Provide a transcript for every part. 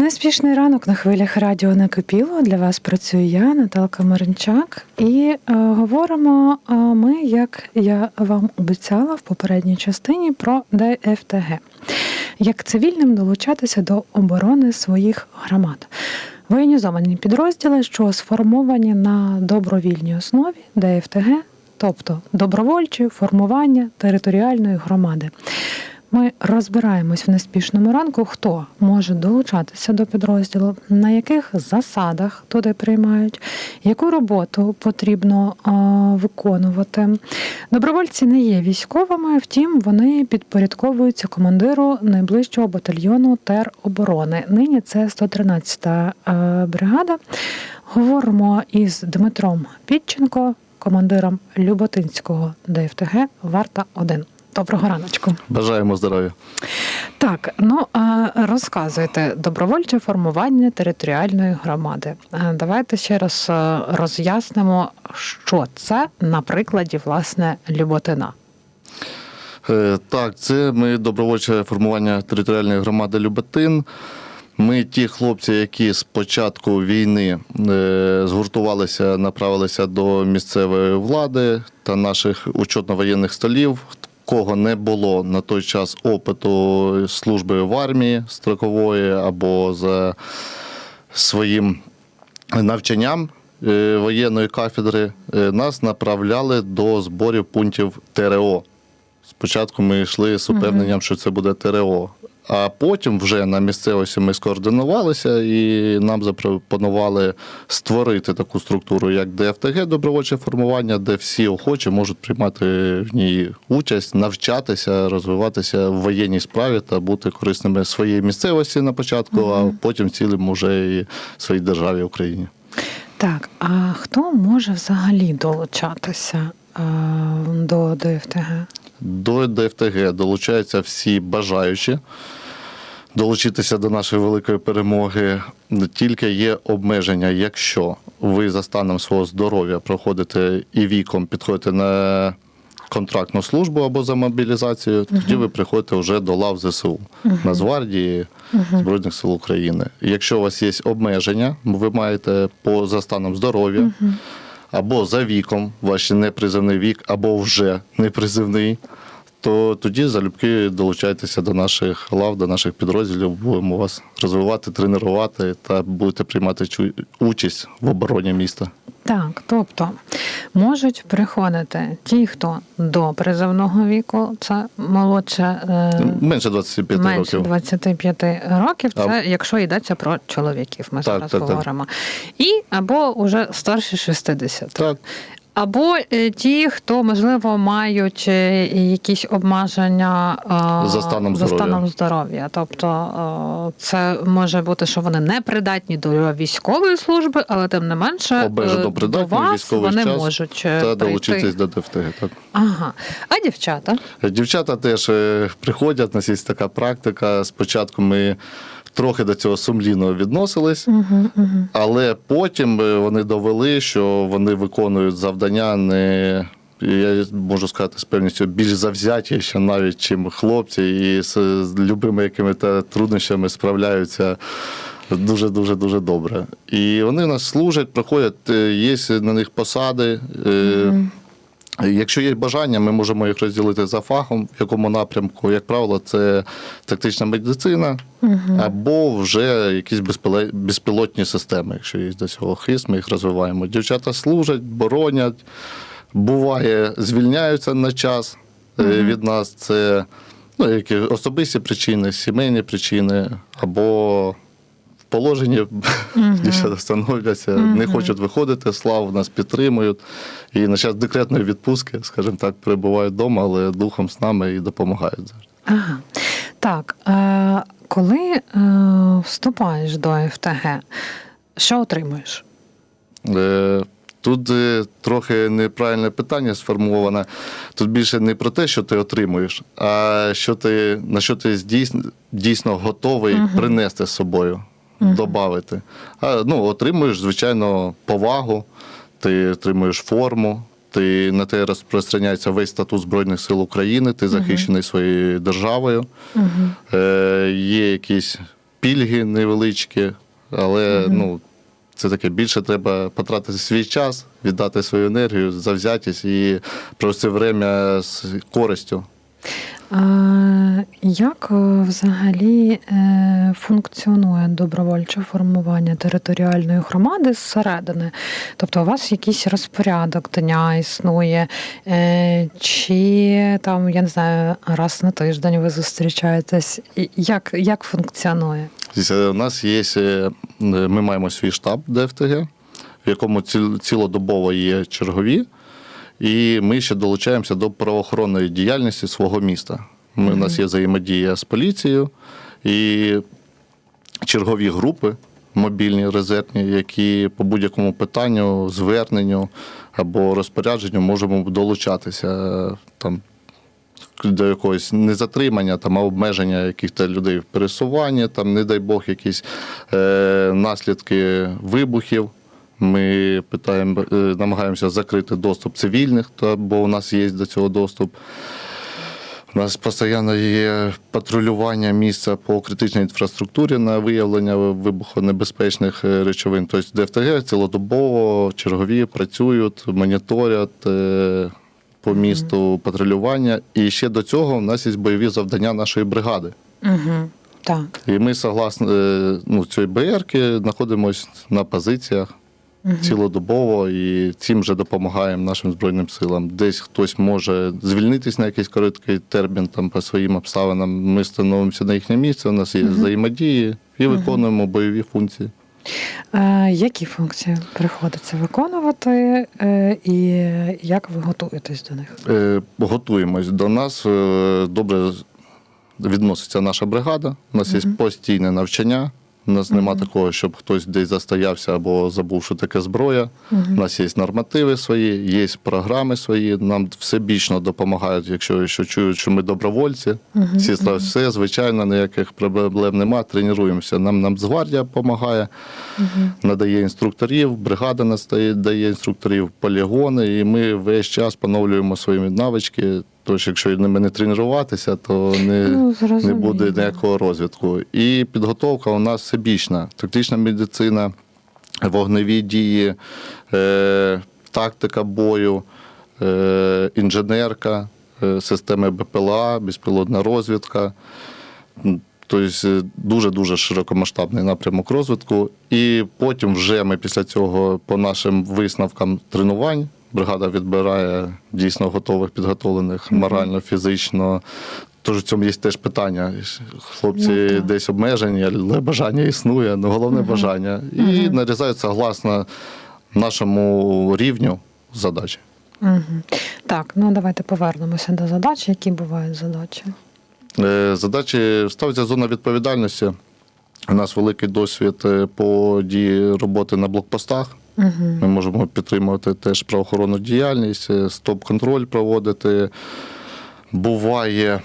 Неспішний ранок на хвилях радіо Накипіло. Для вас працюю я, Наталка Маринчак, і е, говоримо е, ми, як я вам обіцяла в попередній частині, про ДФТГ. Як цивільним долучатися до оборони своїх громад. Воєнізовані підрозділи, що сформовані на добровільній основі ДФТГ, тобто добровольчі формування територіальної громади. Ми розбираємось в неспішному ранку, хто може долучатися до підрозділу, на яких засадах туди приймають, яку роботу потрібно е, виконувати. Добровольці не є військовими, втім, вони підпорядковуються командиру найближчого батальйону тероборони. Нині це 113-та е, бригада. Говоримо із Дмитром Підченко, командиром Люботинського ДФТГ Варта 1 Доброго раночку. Бажаємо здоров'я. Так, ну розказуйте добровольче формування територіальної громади. Е, Давайте ще раз е, роз'яснимо, що це на прикладі власне Люботина. Е, Так, це ми добровольче формування територіальної громади Любетин. Ми ті хлопці, які з початку війни е, згуртувалися, направилися до місцевої влади та наших учетно-воєнних столів. Кого не було на той час опиту служби в армії строкової або за своїм навчанням е, воєнної кафедри, е, нас направляли до зборів пунктів ТРО. Спочатку ми йшли з упевненням, що це буде ТРО. А потім вже на місцевості ми скоординувалися і нам запропонували створити таку структуру, як ДФТГ добровольче формування, де всі охочі можуть приймати в ній участь, навчатися, розвиватися в воєнній справі та бути корисними своїй місцевості на початку, а потім в цілому вже і своїй державі Україні. Так, а хто може взагалі долучатися е, до ДФТГ? До ДФТГ долучаються всі бажаючі долучитися до нашої великої перемоги. Тільки є обмеження, якщо ви за станом свого здоров'я проходите і віком підходите на контрактну службу або за мобілізацію, тоді ви приходите вже до лав ЗСУ Нацгвардії Збройних сил України. Якщо у вас є обмеження, ви маєте по за станом здоров'я або за віком, ваш непризивний вік, або вже непризивний, то тоді залюбки долучайтеся до наших лав, до наших підрозділів. Будемо вас розвивати, тренувати та будете приймати участь в обороні міста. Так, тобто можуть приходити ті, хто до призовного віку, це молодше. е, Менше 25 Менше років. 25 років, це А- якщо йдеться про чоловіків, ми Так, зараз так, так. говоримо. І або вже старші 60. Так, Або е, ті, хто можливо мають е, якісь обмеження е, За станом за станом здоров'я. Тобто це може бути, що вони не придатні до військової служби, але тим не менше придатні до вас вони час можуть та прийти. долучитись до ДФТГ. Так. Ага. А дівчата? Дівчата теж приходять, у нас є така практика. Спочатку ми трохи до цього сумлінно відносились, Угу, угу. але потім е, вони довели, що вони виконують завдання не. Я можу сказати з певністю більш завзяті, ще навіть чим хлопці, і з, любими якими та труднощами справляються дуже дуже дуже добре. І вони нас служать, проходять, е, є на них посади. е, Якщо є бажання, ми можемо їх розділити за фахом, в якому напрямку, як правило, це тактична медицина або вже якісь безпілотні системи, якщо є до цього хист, ми їх розвиваємо. Дівчата служать, боронять, буває, звільняються на час е, від нас. Це ну, які особисті причини, сімейні причини, або положенні дівчата становляться, не хочуть виходити, слав нас підтримують. І на час декретної відпустки, скажімо так, перебувають вдома, але духом з нами і допомагають. завжди. Ага. Так, е, коли е, вступаєш до ФТГ, що отримуєш? Е, Тут е, трохи неправильне питання сформоване. Тут більше не про те, що ти отримуєш, а що ти, на що ти дійсно, дійсно готовий принести з собою, додати. А, ну, отримуєш, звичайно, повагу, ти отримуєш форму, ти на те розпространяється весь статус Збройних сил України, ти захищений своєю державою. Е, є якісь пільги невеличкі, але ну, це таке більше треба потратити свій час, віддати свою енергію, завзятість і провести время з користю. Як е, взагалі е, функціонує добровольче формування територіальної громади зсередини? Тобто у вас якийсь розпорядок дня існує, е, чи там, я не знаю, раз на тиждень ви зустрічаєтесь? Як, як функціонує? У нас є, ми маємо свій штаб ДФТГ, в якому ціл- цілодобово є чергові, і ми ще долучаємося до правоохоронної діяльності свого міста. Ми, У нас є взаємодія з поліцією і чергові групи. Мобільні резервні, які по будь-якому питанню, зверненню або розпорядженню можемо долучатися там до якогось не затримання, там, а обмеження яких-то людей в пересуванні, там, не дай Бог, якісь е, наслідки вибухів. Ми питаємо, е, намагаємося закрити доступ цивільних, бо у нас є до цього доступ. У нас постійно є патрулювання місця по критичній інфраструктурі на виявлення вибухонебезпечних е, речовин. Тобто ДФТГ цілодобово чергові працюють, моніторять е, по місту патрулювання. І ще до цього у нас є бойові завдання нашої бригади. Угу. Так. І ми, согласно ну, цієї БРки, знаходимося на позиціях цілодобово і цим вже допомагаємо нашим Збройним силам. Десь хтось може звільнитись на якийсь короткий термін там, по своїм обставинам. Ми становимося на їхнє місце, у нас є взаємодії і виконуємо бойові функції. Е, які функції приходиться виконувати, е, і як ви готуєтесь до них? Е, Готуємось до нас. Добре відноситься наша бригада. У нас є постійне навчання. У нас нема такого, щоб хтось десь застоявся або забув, що таке зброя. У нас є нормативи свої, є програми свої. Нам всебічно допомагають, якщо, якщо чують, що ми добровольці. Всі все, звичайно, ніяких проблем нема. Тренуємося. Нам нам Нацгвардія допомагає, надає інструкторів, бригада нас дає, дає інструкторів, полігони, і ми весь час поновлюємо свої навички. Тож, якщо ними не тренуватися, то не, Ну, не буде ніякого розвитку. І підготовка у нас всебічна. Тактична медицина, вогневі дії, е, тактика бою, е, інженерка, е, системи БПЛА, безпілотна розвідка. Тобто е, дуже-дуже широкомасштабний напрямок розвитку. І потім вже ми після цього по нашим висновкам тренувань бригада відбирає дійсно готових, підготовлених морально, фізично. Тож в цьому є теж питання. Хлопці Ну, так. десь обмежені, але бажання існує, ну головне бажання. І нарізають согласно нашому рівню задачі. Угу. Так, ну давайте повернемося до задач. Які бувають задачі? Е, Задачі ставиться зона відповідальності. У нас великий досвід е, по дії роботи на блокпостах. Угу. Ми можемо підтримувати теж правоохоронну діяльність, е, стоп-контроль проводити. Буває,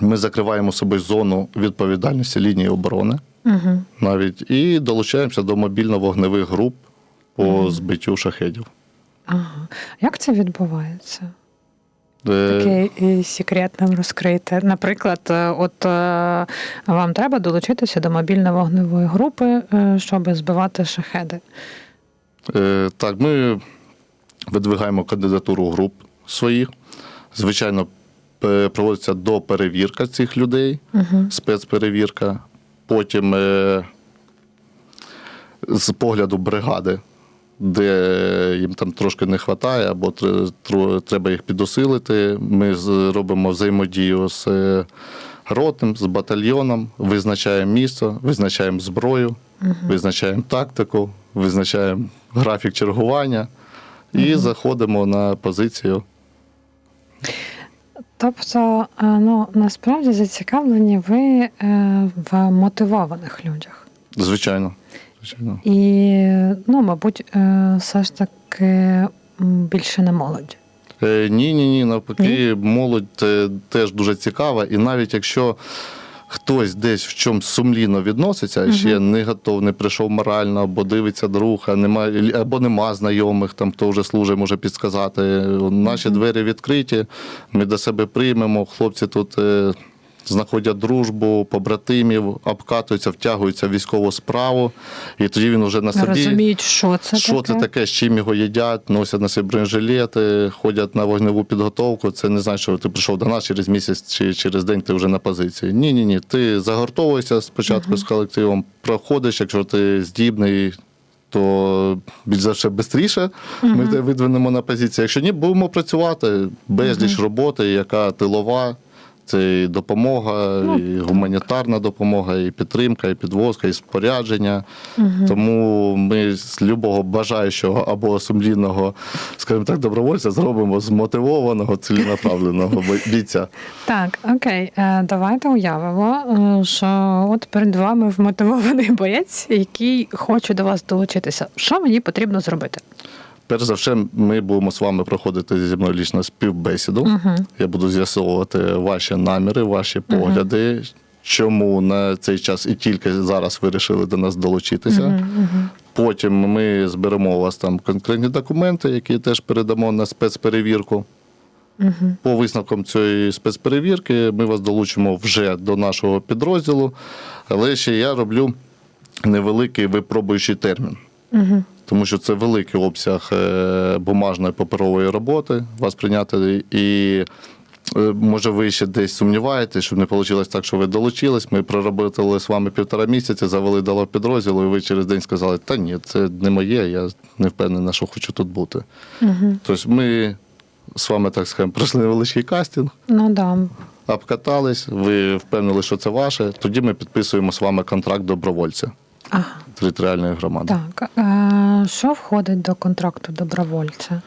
ми закриваємо собі зону відповідальності лінії оборони Угу. навіть і долучаємося до мобільно-вогневих груп по збиттю шахедів. Ага. Як це відбувається? Е, Таке і секрет нам розкрити. Наприклад, е, от вам треба долучитися до мобільно-вогневої групи, щоб збивати шахеди. Е, Так, ми видвигаємо кандидатуру груп своїх. Звичайно, проводиться доперевірка цих людей, Угу. спецперевірка. Потім е, з погляду бригади, де їм там трошки не вистачає, або треба їх підосилити. Ми робимо взаємодію з е, ротним, з батальйоном, визначаємо місце, визначаємо зброю, визначаємо тактику, визначаємо графік чергування і заходимо на позицію. Тобто, е, ну насправді зацікавлені ви е, в мотивованих людях. Звичайно. Звичайно. І, ну, мабуть, е, все ж таки більше на молоді. Е, Ні, ні, ні. Навпаки, молодь теж дуже цікава. І навіть якщо хтось десь в чомусь сумлінно відноситься, ще не готов, не прийшов морально, або дивиться друг, а нема, або нема знайомих, там хто вже служить, може підсказати. Наші двері відкриті, ми до себе приймемо. Хлопці тут. Знаходять дружбу, побратимів, обкатуються, втягуються в військову справу, і тоді він вже на собі. Розуміють, що це Що таке. це таке, з чим його їдять, носять на собі бронежилети, ходять на вогневу підготовку. Це не значить, що ти прийшов до нас через місяць чи через день ти вже на позиції. Ні, ні, ні. Ти загортовуєшся спочатку з колективом, проходиш, якщо ти здібний. То більш за все швидше ми тебе видвинемо на позиції. Якщо ні, будемо працювати безліч роботи, яка тилова, це і допомога, і гуманітарна допомога, і підтримка, і підвозка, і спорядження. Тому ми з любого бажаючого або сумлінного, скажімо так, добровольця зробимо змотивованого, ціленаправленого бійця. Так, окей, Е, давайте уявимо, е, що от перед вами вмотивований боєць, який хоче до вас долучитися. Що мені потрібно зробити? Перш за все, ми будемо з вами проходити зі мною лічно співбесіду. Я буду з'ясовувати ваші наміри, ваші погляди. Чому на цей час і тільки зараз вирішили до нас долучитися? Потім ми зберемо у вас там конкретні документи, які теж передамо на спецперевірку. По висновкам цієї спецперевірки ми вас долучимо вже до нашого підрозділу, але ще я роблю невеликий випробуючий термін. Тому що це великий обсяг е, бумажної паперової роботи вас прийняти. І е, може ви ще десь сумніваєтесь, щоб не вийшло так, що ви долучились. Ми проработали з вами півтора місяця, завели до підрозділу, і ви через день сказали, та ні, це не моє, я не впевнений, що хочу тут бути. Тобто ми з вами, так скажемо, пройшли невеличкий кастинг. Ну да. Обкатались, ви впевнили, що це ваше. Тоді ми підписуємо з вами контракт добровольця Ага. Територіальної громади. Так. Е, що входить до контракту добровольця?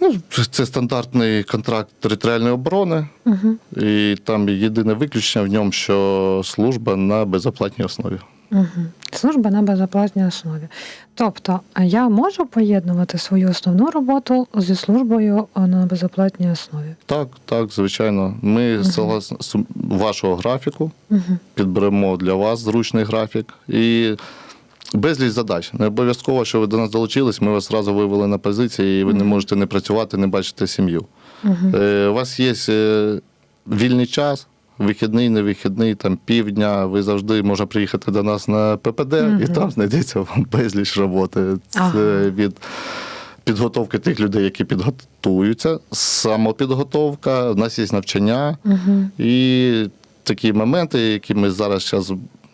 Ну, це стандартний контракт територіальної оборони, Угу. і там єдине виключення в ньому, що служба на безоплатній основі. Угу. Служба на безоплатній основі. Тобто, я можу поєднувати свою основну роботу зі службою е, на безоплатній основі. Так, так, звичайно. Ми согласно вашого графіку Угу. підберемо для вас зручний графік і безліч задач. Не обов'язково, що ви до нас долучились, ми вас одразу вивели на позиції, і ви не можете не працювати, не бачити сім'ю. Е, У вас є е, вільний час. Вихідний, не вихідний, там півдня, ви завжди можете приїхати до нас на ППД, і там знайдеться вам безліч роботи. Це Ага. від підготовки тих людей, які підготуються, самопідготовка, у нас є навчання Угу. і такі моменти, які ми зараз зараз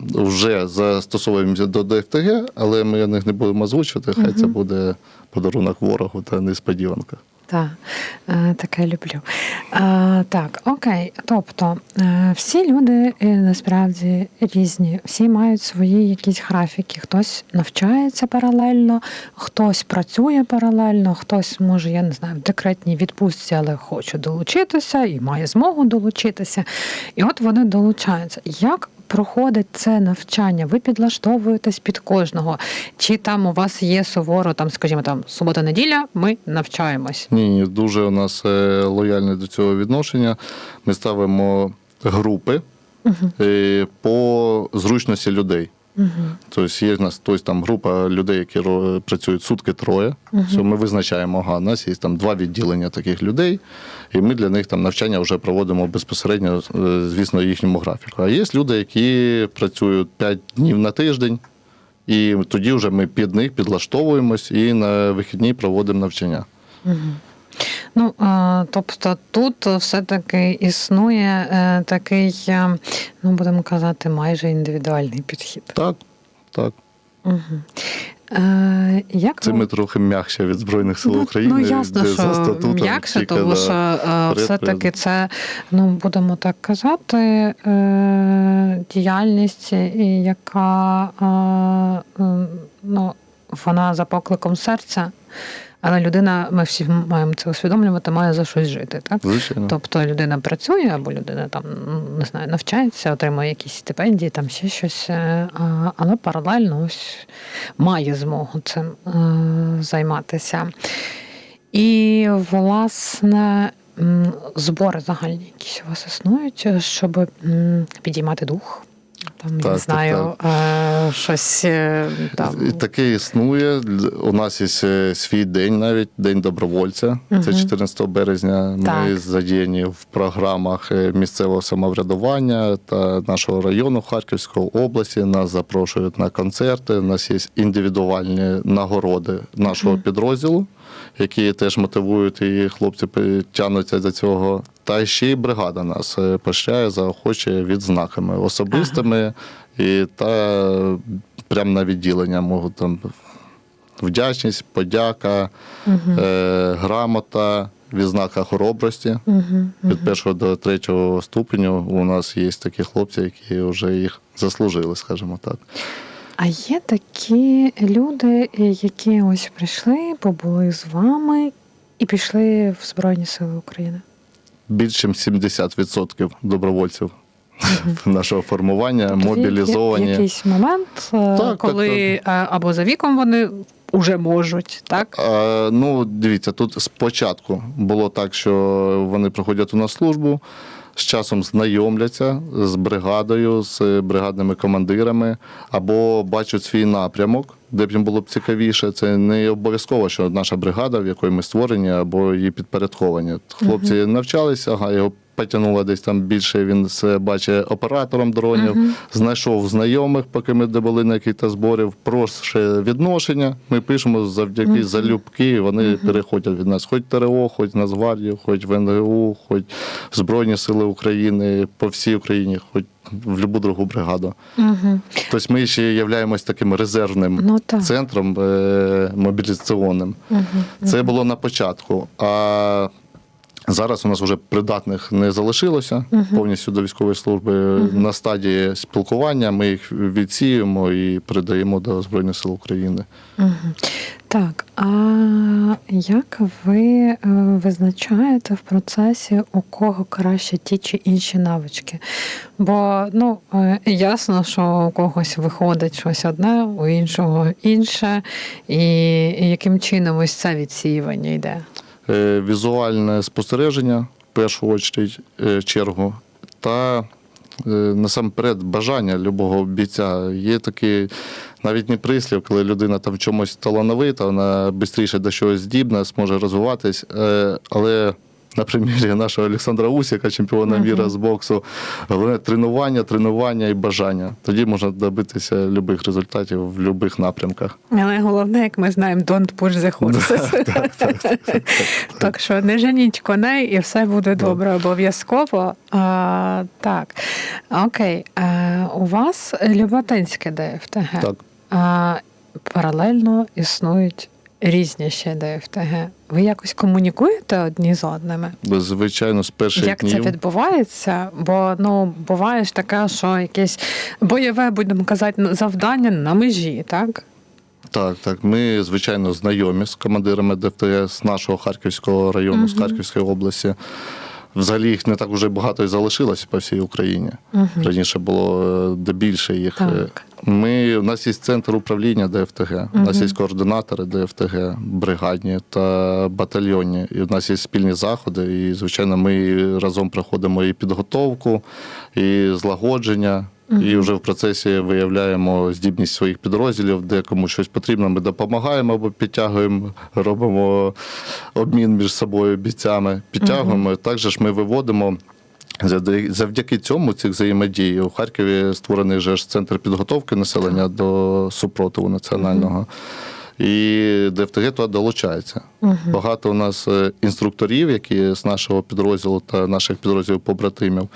вже застосовуємося до ДФТГ, але ми них не будемо озвучувати. Хай це буде подарунок ворогу та несподіванка. Так, е, таке люблю. Е, так, окей. Тобто е, всі люди насправді різні, всі мають свої якісь графіки. Хтось навчається паралельно, хтось працює паралельно, хтось може, я не знаю, в декретній відпустці, але хоче долучитися і має змогу долучитися. І от вони долучаються. Як проходить це навчання? Ви підлаштовуєтесь під кожного? Чи там у вас є суворо, там, скажімо, там субота-неділя, ми навчаємось? Ні, ні, дуже у нас е, лояльне до цього відношення. Ми ставимо групи угу. по зручності людей. Тобто є в нас тобто, там група людей, які працюють сутки троє. Все, ми визначаємо, ага, у нас є там два відділення таких людей, і ми для них там навчання вже проводимо безпосередньо, е, звісно, їхньому графіку. А є люди, які працюють 5 днів на тиждень, і тоді вже ми під них підлаштовуємось і на вихідні проводимо навчання. Ну, е, тобто тут все-таки існує е, такий, е, ну будемо казати, майже індивідуальний підхід. Так, так. Угу. Е, як Це ми трохи м'якше від Збройних сил ну, України. ну ясно, за що статутом м'якше, тільки, тому да, що все-таки це, ну будемо так казати, е, діяльність, яка е, ну, вона за покликом серця. Але людина, ми всі маємо це усвідомлювати, має за щось жити, так? Звичайно. Тобто людина працює, або людина там не знаю, навчається, отримує якісь стипендії, там ще щось, е, але паралельно ось має змогу цим е, займатися. І, власне, збори загальні якісь у вас існують, щоб підіймати дух. Там не Так, так, знаю, е, щось е, там. І Таке існує. У нас є е, свій день, навіть день добровольця. Це 14 березня. Ми задіяні в програмах місцевого самоврядування та нашого району Харківської області. Нас запрошують на концерти. У нас є індивідуальні нагороди нашого підрозділу, які теж мотивують і хлопці тягнуться до цього. Та ще й бригада нас е, поощряє, заохочує відзнаками особистими і та прямо на відділення можуть там вдячність, подяка, е, грамота, відзнака хоробрості. Мгм, Від першого до третього ступеню у нас є такі хлопці, які вже їх заслужили, скажімо так. А є такі люди, які ось прийшли, побули з вами і пішли в Збройні Сили України. Більше 70% добровольців нашого формування Тобто мобілізовані. Є якийсь момент, е, так, коли е, або за віком вони вже можуть, так? А, ну, дивіться, тут спочатку було так, що вони приходять у нас службу, з часом знайомляться з бригадою, з бригадними командирами, або бачать свій напрямок, де б їм було б цікавіше. Це не обов'язково, що наша бригада, в якої ми створені, або її підпорядковані. Хлопці навчалися, ага, його потягнуло десь там більше. Він себе бачить оператором дронів, знайшов знайомих, поки ми були на якихось зборів, проще відношення. Ми пишемо завдяки залюбки, вони переходять від нас. Хоч ТРО, хоч Нацгвардію, хоч в НГУ, хоч Збройні Сили України по всій Україні, хоч в будь-яку другу бригаду. Угу. Тобто ми ще являємось таким резервним Ну так. центром е- мобілізаційним. Угу. Це було на початку. А зараз у нас вже придатних не залишилося повністю до військової служби. На стадії спілкування ми їх відсіємо і передаємо до Збройних сил України. Угу. Так, а як ви е, визначаєте в процесі, у кого краще ті чи інші навички? Бо ну е, ясно, що у когось виходить щось одне, у іншого інше, і яким чином ось це відсіювання йде? Е, Візуальне спостереження в першу е, чергу та е, насамперед бажання любого бійця. Є такий навіть не прислів, коли людина там в чомусь талановита, вона швидше до чогось здібна, зможе розвиватись. Але на примірі нашого Олександра Усіка, чемпіона Мгм. міра з боксу, головне тренування, тренування і бажання. Тоді можна добитися будь-яких результатів в будь-яких напрямках. Але головне, як ми знаємо, don't push the horses. Так що не женіть коней і все буде добре обов'язково. А, так, окей. А, у вас Люботинське ДФТГ. Так. А, паралельно існують різні ще ДФТГ. Ви якось комунікуєте одні з одними? Звичайно, з перших Як це відбувається? Бо ну буває ж таке, що якесь бойове, будемо казати, завдання на межі, так? Так, так. Ми, звичайно, знайомі з командирами ДФТГ з нашого Харківського району, з Харківської області. Взагалі їх не так уже багато і залишилось по всій Україні. Раніше було де більше їх. Так. Е, Ми, у нас є центр управління ДФТГ, у нас є координатори ДФТГ, бригадні та батальйонні. І у нас є спільні заходи. І, звичайно, ми разом проходимо і підготовку, і злагодження. І вже в процесі виявляємо здібність своїх підрозділів, де кому щось потрібно, ми допомагаємо або підтягуємо, робимо обмін між собою бійцями, підтягуємо. Також ж ми виводимо. Завдяки цьому цих взаємодій у Харкові створений же ж центр підготовки населення до супротиву національного. І ДФТГ туди долучається. Багато у нас е, інструкторів, які з нашого підрозділу та наших підрозділів побратимів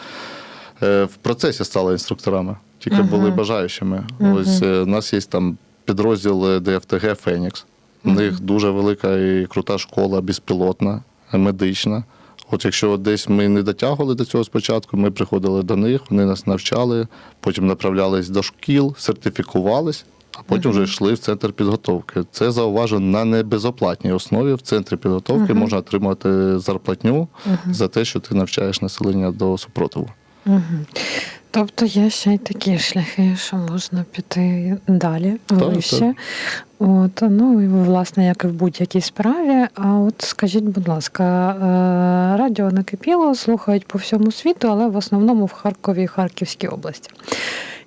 в процесі стали інструкторами, тільки були бажаючими. Ось е, у нас є там підрозділ е, ДФТГ Фенікс. У них дуже велика і крута школа, безпілотна, е, медична. От якщо десь ми не дотягували до цього спочатку, ми приходили до них, вони нас навчали, потім направлялись до шкіл, сертифікувались, а потім вже йшли в центр підготовки. Це зауважено на небезоплатній основі. В центрі підготовки можна отримати зарплатню за те, що ти навчаєш населення до супротиву. Угу. Тобто є ще й такі шляхи, що можна піти далі, вище. так. От, ну і власне, як і в будь-якій справі. А от скажіть, будь ласка, е, радіо накипіло, слухають по всьому світу, але в основному в Харкові і Харківській області.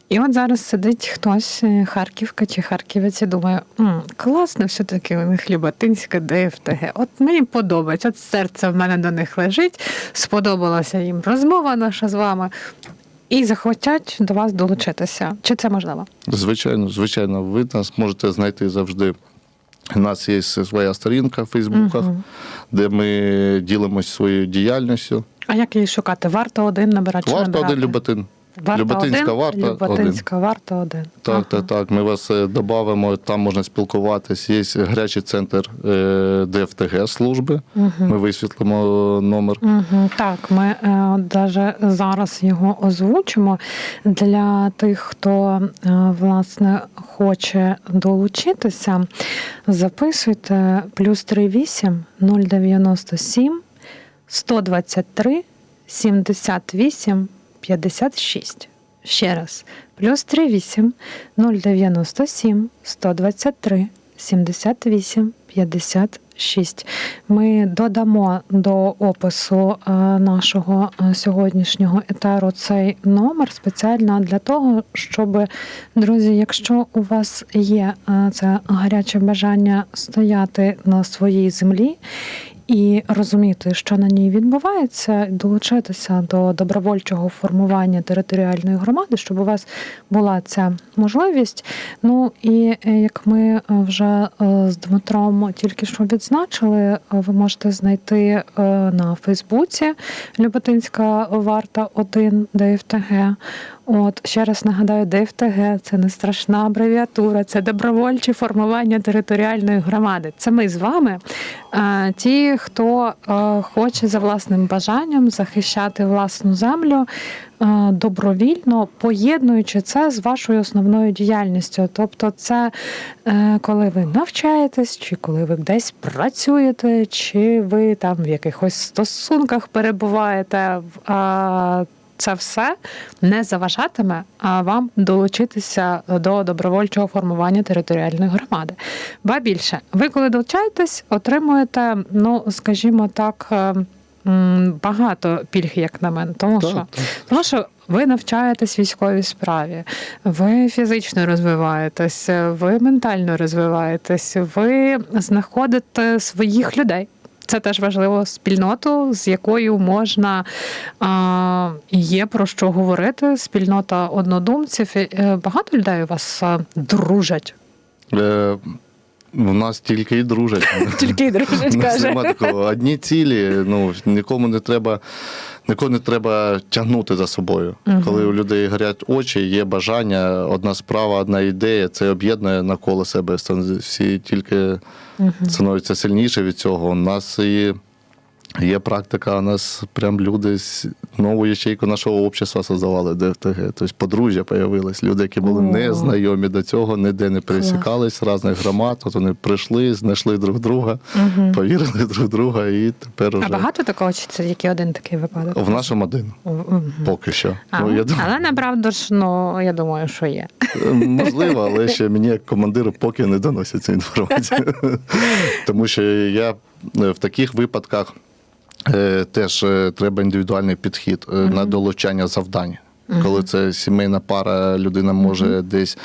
І от зараз сидить хтось, е, Харківка чи Харківець, і думає, «М, класно все-таки у них Люботинська ДФТГ. От мені подобається, от серце в мене до них лежить, сподобалася їм розмова наша з вами. І захотять до вас долучитися. Чи це можливо? Звичайно, звичайно, ви нас можете знайти завжди. У нас є своя сторінка в Фейсбуках, де ми ділимося своєю діяльністю. А як її шукати? Варто один набирати? чи набирати? один Любетин. Варта Любетинська один, варта один. Люботинська варта один. Так, Ага. так, так. Ми вас е, додамо, там можна спілкуватись. Є гарячий центр е, ДФТГ служби. Ми висвітлимо номер. Угу, так, ми е, даже зараз його озвучимо для тих, хто е, власне хоче долучитися. Записуйте плюс 38 097 123 78 56. Ще раз, плюс 38 097 123 78 56. Ми додамо до опису е, нашого е, сьогоднішнього етеру цей номер спеціально для того, щоб, друзі, якщо у вас є е, це гаряче бажання стояти на своїй землі і розуміти, що на ній відбувається, долучитися до добровольчого формування територіальної громади, щоб у вас була ця можливість. Ну і е, як ми е, вже е, з Дмитром тільки що відзначили, ви можете знайти на Фейсбуці Люботинська варта 1 ДФТГ. От ще раз нагадаю, ДФТГ це не страшна абревіатура, це добровольче формування територіальної громади. Це ми з вами, е, ті, хто е, хоче за власним бажанням захищати власну землю е, добровільно, поєднуючи це з вашою основною діяльністю. Тобто, це коли ви навчаєтесь, чи коли ви десь працюєте, чи ви там в якихось стосунках перебуваєте. Це все не заважатиме вам долучитися до добровольчого формування територіальної громади. Ба більше, ви коли долучаєтесь, отримуєте, ну скажімо так. е, Багато пільг, як на мене, тому Так, що так. тому що ви навчаєтесь військовій справі, ви фізично розвиваєтесь, ви ментально розвиваєтесь, ви знаходите своїх людей. Це теж важливо спільноту, з якою можна а, є про що говорити. Спільнота однодумців. Е, Багато людей у вас дружать. Е, у нас тільки і дружать. Тільки й дружать, У нас каже. нема такого. Одні цілі, ну нікому не треба. Нікого не треба тягнути за собою. Коли у людей горять очі, є бажання, одна справа, одна ідея, це об'єднує навколо себе. Всі тільки становляться сильніше від цього. У нас і є практика, у нас прям люди з нову ячейку нашого общества создавали ДФТГ. Тобто подружжя появилось. Люди, які були О. незнайомі до цього, ніде не пересікались різних громад. От вони прийшли, знайшли друг друга, Мгм. повірили друг друга, і тепер А багато такого, чи це який один такий випадок? в нашому один. Мгм. Поки що. А, Ну, я думаю, Але направду ж, ну я думаю, що є. Можливо, але ще мені як командиру поки не доносять цю інформацію. Тому що я в таких випадках теж е, треба індивідуальний підхід е, на долучання завдань. Коли це сімейна пара, людина може десь.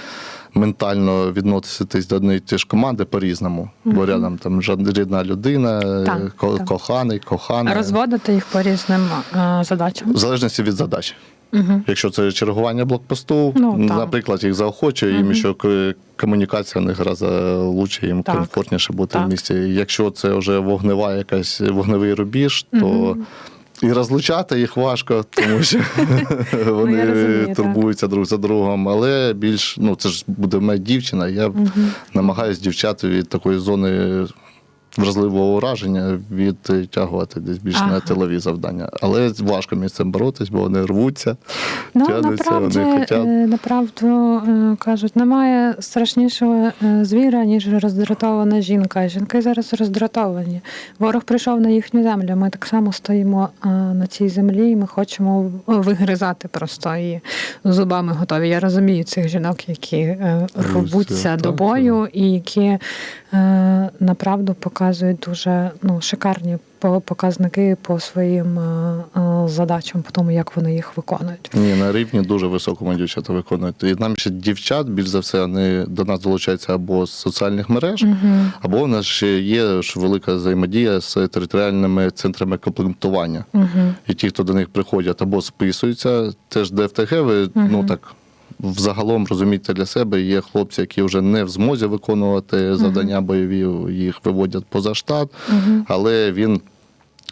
Ментально відноситись до однієї ті ж команди по-різному, бо рядом там рідна людина, е, Так, ко- так. коханий, кохана. Розводити їх по різним е, задачам. В залежності від задач. Угу. Якщо це чергування блокпосту, Ну, наприклад, їх заохочує, їм що комунікація них гораздо лучше, їм Так. комфортніше бути Так. в місті. Якщо це вже вогнева якась вогневий рубіж, то і розлучати їх важко, тому що вони Ну, так. турбуються друг за другом. Але більш ну це ж буде моя дівчина. Я намагаюся дівчат від такої зони. Вразливого ураження відтягувати десь більше Ага. на тилові завдання. Але важко між цим боротись, бо вони рвуться. Ну, направді, вони хотять. е, направду е, кажуть, немає страшнішого е, звіра, ніж роздратована жінка. Жінки зараз роздратовані. Ворог прийшов на їхню землю. Ми так само стоїмо на цій землі, і ми хочемо вигризати просто і зубами готові. Я розумію цих жінок, які рвуться так, до так. бою і які направду показують. Показують дуже ну, шикарні по- показники по своїм е, е, задачам, по тому, як вони їх виконують. Ні, на рівні дуже високому дівчата виконують. І нам ще дівчат, більш за все, вони до нас долучаються або з соціальних мереж, Угу. або у нас ще є ж велика взаємодія з територіальними центрами комплектування. Угу. І ті, хто до них приходять або списуються, теж ДФТГ, ви ну так. Взагалом розумієте для себе, є хлопці, які вже не в змозі виконувати завдання бойові, їх виводять поза штат, Угу. але він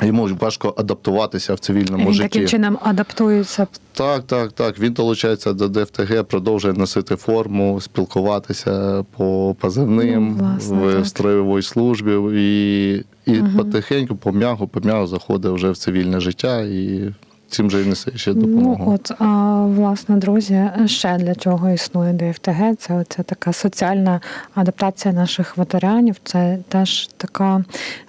йому важко адаптуватися в цивільному Він житті. таким чином адаптується. Так, так, так. Він долучається до ДФТГ, продовжує носити форму, спілкуватися по позивним Ну, власне, в строєвій службі і, і Мгм. потихеньку, пом'ягу, пом'ягу заходить вже в цивільне життя і цим же і несе ще Ну, допомогу. от, а, власне, друзі, ще для чого існує ДФТГ? Це оця така соціальна адаптація наших ветеранів. Це теж така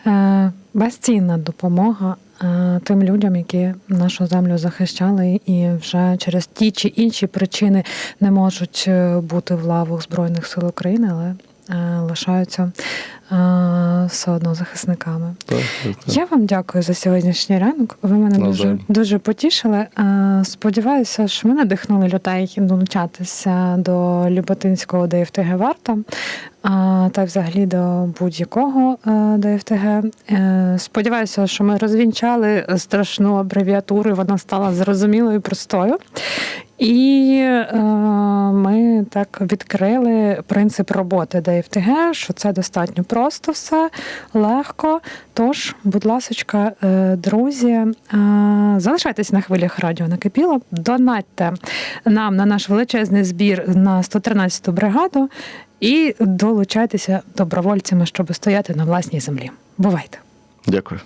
е, безцінна допомога. е, Тим людям, які нашу землю захищали, і вже через ті чи інші причини не можуть е, бути в лавах Збройних сил України, але е, лишаються все одно захисниками. Так, так, так. Я вам дякую за сьогоднішній ранок. Ви мене дуже, дуже потішили. Е, Сподіваюся, що ми надихнули людей долучатися до Люботинського ДФТГ Варта та взагалі до будь-якого е, ДФТГ. Е, Сподіваюся, що ми розвінчали страшну абревіатуру, вона стала зрозумілою і простою. І е, ми так відкрили принцип роботи ДФТГ, що це достатньо просто все, легко. Тож, будь ласочка, е, друзі, е, залишайтесь на хвилях радіо накипіло, донатьте нам на наш величезний збір на 113-ту бригаду і долучайтеся добровольцями, щоб стояти на власній землі. Бувайте! Дякую.